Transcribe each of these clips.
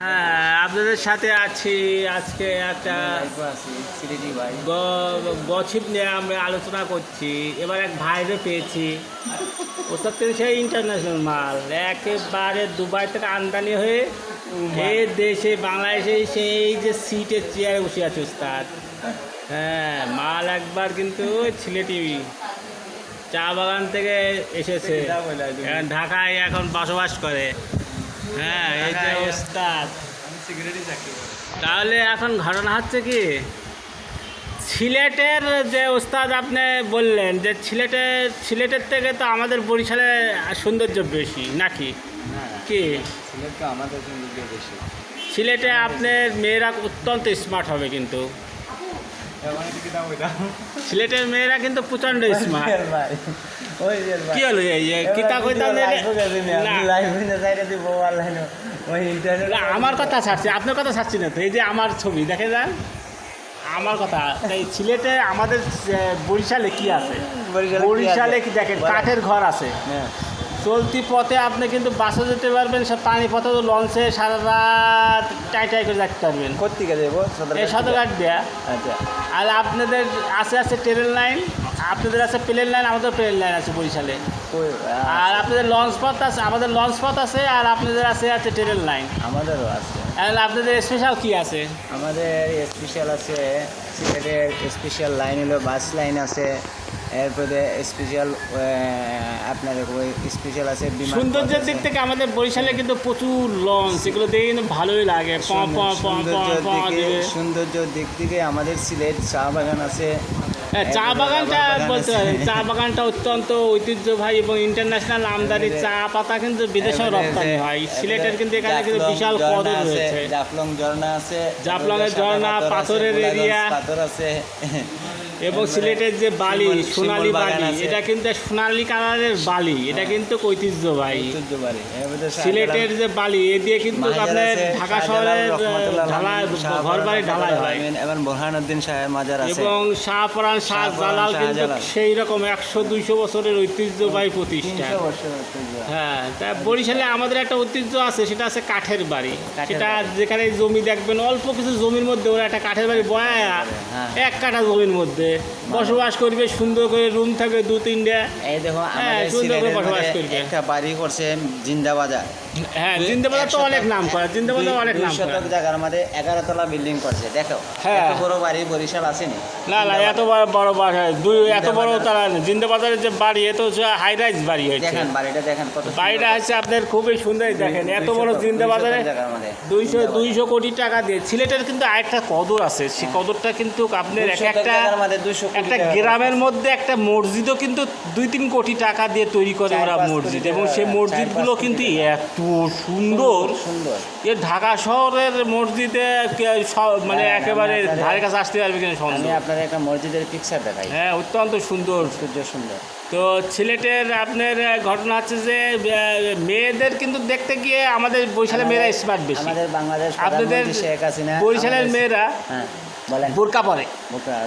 হ্যাঁ আপনাদের সাথে আছি আজকে একটা গছিপ নিয়ে আমরা আলোচনা করছি এবার এক ভাইরে পেয়েছি। ওসব থেকে সেই ইন্টারন্যাশনাল মাল একেবারে দুবাই থেকে আমদানি হয়ে এ দেশে বাংলাদেশে সেই যে সিটের চেয়ারে বসে আছে উস্তাদ হ্যাঁ মাল একবার কিন্তু সিলেটি চা বাগান থেকে এসেছে। ঢাকায় এখন বসবাস করে। হ্যাঁ এই যে ওস্তাদ। চাকরি করি। তাহলে এখন ঘটনা হচ্ছে কি? সিলেটের যে ওস্তাদ আপনি বললেন যে সিলেটের সিলেটের থেকে তো আমাদের বরিশালে সৌন্দর্য বেশি নাকি? হ্যাঁ কি? সিলেট আমাদের জন্য বেশি। সিলেটে আপনার মেয়েরা অত্যন্ত স্মার্ট হবে কিন্তু এখন কি দাম ওইটা সিলেটের মেয়েরা কিন্তু প্রচণ্ড স্মার্ট কি হলো কিতা কইতাম আমার কথা ছাড়ছি আপনার কথা ছাড়ছি না তো। এই যে আমার ছবি দেখে যান। আমার কথা তাই সিলেটে আমাদের বরিশালে কি আছে? বরিশালে কি দেখেন কাঠের ঘর আছে। হ্যাঁ। চলতি পথে আপনি কিন্তু বাসে যেতে পারবেন সব পানি পথে তো লঞ্চে সারা রাত টাই টাই করে যেতে পারবেন। কোথেকে দেবো এই সদরঘাট দেয়া আচ্ছা। আর আপনাদের আছে আছে ট্রেন লাইন আপনাদের আছে প্লেন লাইন আমাদের প্লেন লাইন আছে বরিশালে। আর আপনাদের লঞ্চ পথ আছে আমাদের লঞ্চ পথ আছে আর আপনাদের আছে আছে ট্রেন লাইন। আমাদেরও আছে। আর আপনাদের স্পেশাল কি আছে? আমাদের স্পেশাল আছে সিলেটের স্পেশাল লাইন হলো বাস লাইন আছে এরপরে স্পেশাল আপনার স্পেশাল আছে সৌন্দর্যের দিক থেকে আমাদের বরিশালে কিন্তু প্রচুর লঞ্চ এগুলো দেখে কিন্তু ভালোই লাগে। সৌন্দর্যের দিকে থেকে আমাদের সিলেট চা বাগান আছে। হ্যাঁ, চা বাগানটা বলতে পারেন চা বাগানটা অত্যন্ত ঐতিহ্যবাহী এবং ইন্টারন্যাশনাল আমদানি চা পাতা কিন্তু বিদেশেও রপ্তানি হয়। সিলেটের কিন্তু এখানে কিন্তু বিশাল কদর আছে, রয়েছে। জাফলং ঝর্ণা আছে জাফলংয়ের এর ঝর্ণা, পাথরের এরিয়া। পাথর আছে। এবং সিলেটের যে বালি সোনালি বালি এটা কিন্তু সোনালি কালারের বালি এটা কিন্তু ঐতিহ্যবাহী। সিলেটের যে বালি এ দিয়ে কিন্তু আপনার ঢাকা শহরের ঢালাই ঘর বাড়ি ঢালাই হয় এবং বোরহানুদ্দিন শাহের মাজার আছে। এবং শাহপরান শাহ জালাল কিন্তু সেই রকম একশো দুইশো বছরের ঐতিহ্যবাহী প্রতিষ্ঠান তিনশো হ্যাঁ তা বরিশালে আমাদের একটা ঐতিহ্য আছে সেটা আছে কাঠের বাড়ি। সেটা যেখানে জমি দেখবেন অল্প কিছু জমির মধ্যে ওরা একটা কাঠের বাড়ি বয়া হ্যাঁ। এক কাঠা জমির মধ্যে। বসবাস করবে সুন্দর করে রুম থাকবে দু তিনটা। এই দেখো হ্যাঁ, সুন্দর করে বসবাস করবে। একটা বাড়ি করছে জিন্দাবাজার। হ্যাঁ জিন্দাবাজার তো অনেক নাম করা জিন্দাবাজার অনেক নাম শতক জায়গার মধ্যে এগারো তলা বিল্ডিং করছে দেখো। হ্যাঁ। বড় বাড়ি বরিশাল আসেনি। না না এত বড় বড় বাড়ি দুই এত বড় তারা জিন্দাবাজারের যে বাড়ি এত হাই রাইজ বাড়ি হয়েছে। দেখেন বাড়িটা দেখেন কত বাড়িটা হচ্ছে আপনার খুবই সুন্দর দেখেন এত বড় জিন্দাবাজারে দুইশো। দুইশো কোটি টাকা দিয়ে। সিলেটের কিন্তু আরেকটা কদর আছে। সেই কদরটা কিন্তু আপনার এক একটা একটা গ্রামের মধ্যে একটা মসজিদও কিন্তু দুই তিন কোটি টাকা দিয়ে তৈরি করে ওরা মসজিদ। এবং সেই মসজিদগুলো কিন্তু। এত সুন্দর। এ ঢাকা শহরের মসজিদে মানে হ্যাঁ, একেবারে ধারে কাছে আসতে পারবে কিনা সন্দেহ। আপনার একটা মসজিদের পিকচার দেখাই। হ্যাঁ অত্যন্ত সুন্দর। সূর্য সুন্দর। তো সিলেটের আপনার ঘটনা হচ্ছে যে মেয়েদের কিন্তু দেখতে গিয়ে আমাদের বরিশালের মেয়েরা স্মার্ট বেশি। আমাদের বাংলাদেশ আপনাদের বরিশালের মেয়েরা হ্যাঁ। বলেন। বোরকা পরে।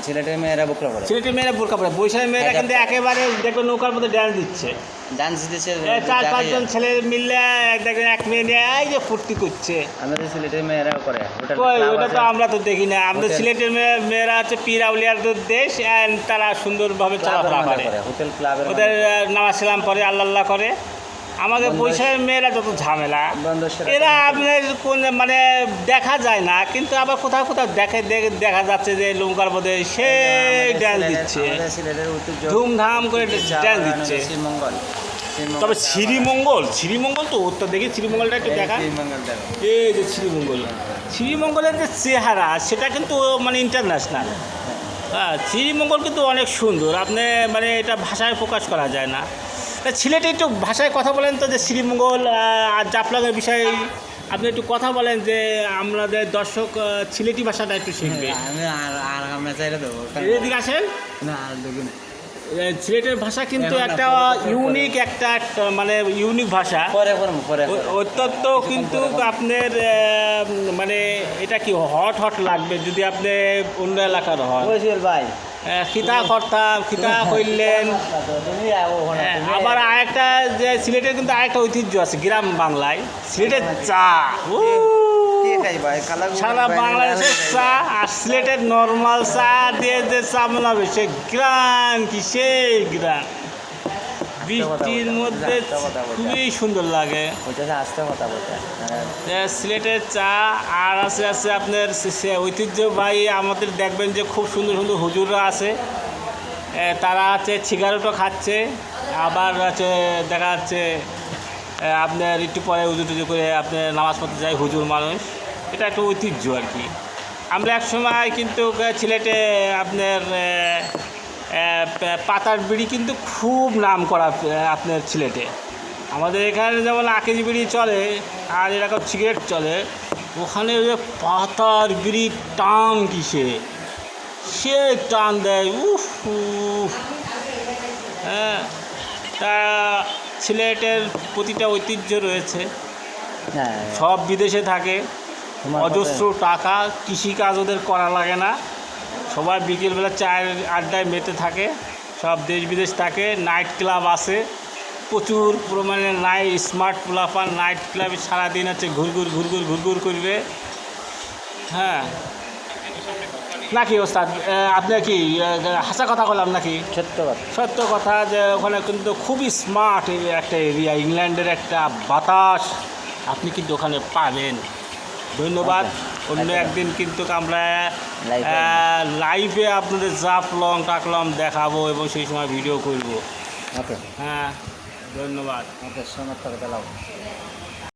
সিলেটের মেয়েরা বুকরা পরে। মেয়েরা বোরকা পরে। মেয়েরা কিন্তু একেবারে দেখবেন নৌকার মধ্যে ড্যান্স দিচ্ছে। ডান্স দিচ্ছে চার পাঁচজন ছেলে মিললে দেখবেন এক মেয়ে নিয়ে এই যে ফুর্তি করছে। আমাদের সিলেটের মেয়েরাও করে। ওটা তো আমরা তো দেখি না। আমাদের সিলেটের মেয়ে- মেয়েরা হচ্ছে পীর আউলিয়ারদের দেশ তারা সুন্দরভাবে চলাফেরা করে। হোটেল ক্লাবের ওদের নামাজ সালাম পরে আল্লাহ আল্লাহ করে। আমাদের বৈশাখের মেয়েরা যত ঝামেলা এরা। আপনার কোন মানে দেখা যায় না কিন্তু আবার কোথাও কোথাও দেখে দেখে- যাচ্ছে যে লঙ্কার বোধে সেই আমাদের ড্যান্স দিচ্ছে। ধুমধাম করে ড্যান্স দিচ্ছে। তবে শ্রীমঙ্গল শ্রীমঙ্গল তো ওর তো দেখি শ্রীমঙ্গলটা একটু দেখা। এই যে শ্রীমঙ্গল শ্রীমঙ্গলের যে চেহারা সেটা কিন্তু মানে ইন্টারন্যাশনাল হ্যাঁ শ্রীমঙ্গল কিন্তু অনেক সুন্দর। আপনি মানে এটা ভাষায় প্রকাশ করা যায় না। তা ছেলেটি একটু ভাষায় কথা বলেন তো যে শ্রীমঙ্গল আর জাফলাগের বিষয়ে। আপনি একটু কথা বলেন যে আমাদের দর্শক ছেলেটি সিলেটি ভাষাটা একটু শিখবে। আমি আর আমরা চাইলে দেবো এদিকে আসেন। না আর দেবো না। এ, সিলেটের ভাষা কিন্তু একটা। ইউনিক একটা মানে ইউনিক ভাষা। অত্যন্ত কিন্তু আপনার মানে এটা কি হট হট লাগবে যদি আপনি অন্য এলাকার বলছিল ভাই। খিতা করতাম খিতা করলেন হ্যাঁ, আবার আরেকটা যে সিলেটের কিন্তু আরেকটা ঐতিহ্য আছে গ্রাম বাংলায়। সিলেটের চা। কি ভাই কালা সারা বাংলাদেশের চা আর সিলেটের নর্মাল চা দিয়ে যে চা বানাবে সে গ্রান কি সেই গ্রান। বৃষ্টির মধ্যে। খুবই সুন্দর লাগে। এ, সিলেটের চা আর আছে আছে আপনার সে- সে ঐতিহ্যবাহী আমাদের দেখবেন যে খুব সুন্দর সুন্দর হুজুররা আছে। তারা আছে সিগারেটও খাচ্ছে আবার হচ্ছে দেখা যাচ্ছে আপনার একটু পরে উজু টুজু করে আপনার নামাজ পড়তে যায় হুজুর মানুষ। এটা একটা ঐতিহ্য আর কি। আমরা এক সময় কিন্তু সিলেটে আপনার পাতার বিড়ি কিন্তু খুব নাম করা আপনার সিলেটে। আমাদের এখানে যেমন আকেজি বিড়ি চলে আর এরকম সিগারেট চলে ওখানে ওই যে পাতার বিড়ি টান কিসে? সে টান দেয় উফ হ্যাঁ তা সিলেটের প্রতিটা ঐতিহ্য রয়েছে। হ্যাঁ। সব বিদেশে থাকে। অজস্র টাকা কৃষিকাজ ওদের করা লাগে না। সবাই বিকেলবেলা চায়ের আড্ডায় মেতে থাকে। সব দেশ বিদেশ থাকে। নাইট ক্লাব আছে। প্রচুর পরিমাণে নাই স্মার্ট পোলাপান নাইট ক্লাবে সারাদিন হচ্ছে ঘুরঘুর ঘুরঘুর ঘুরঘুর করবে। হ্যাঁ। নাকি ওস্তাদ? আপনি কি হাসা কথা বললাম নাকি? সত্য কথা। সত্য কথা যে ওখানে কিন্তু খুবই স্মার্ট একটা এরিয়া ইংল্যান্ডের একটা বাতাস। আপনি কিন্তু ওখানে পাবেন। ধন্যবাদ। অন্য আচ্ছা। একদিন কিন্তু আমরা। লাইভে আপনাদের জাফলং টাকলং দেখাবো এবং সেই সময় ভিডিও করব। ওকে হ্যাঁ ধন্যবাদ। ওকে